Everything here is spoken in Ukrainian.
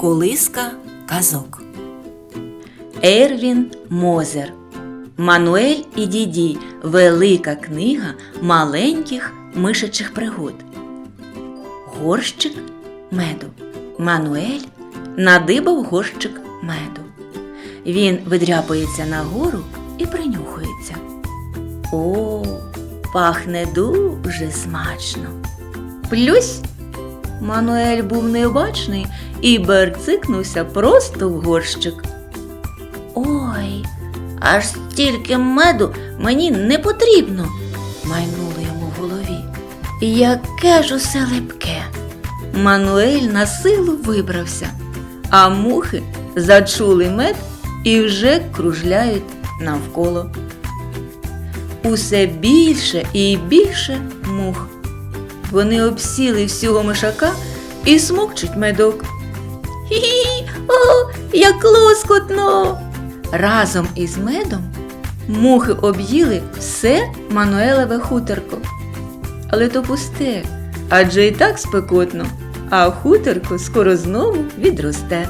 Колиска казок. Ервін Мозер. Мануель і Діді. Велика книга маленьких мишачих пригод. Горщик меду. Мануель надибав горщик меду. Він видряпується нагору і принюхується. О, пахне дуже смачно. Плюсь. Мануель був необачний і берцикнувся просто в горщик. Ой, аж стільки меду мені не потрібно, майнуло йому в голові. Яке ж усе липке. Мануель на силу вибрався, а мухи зачули мед і вже кружляють навколо. Усе більше і більше мух. Вони обсіли всього мишака і смокчуть медок. Хі-хі, о, як лоскотно! Разом із медом мухи об'їли все Мануелеве хуторко. Але то пусте, адже і так спекотно, а хуторко скоро знову відросте.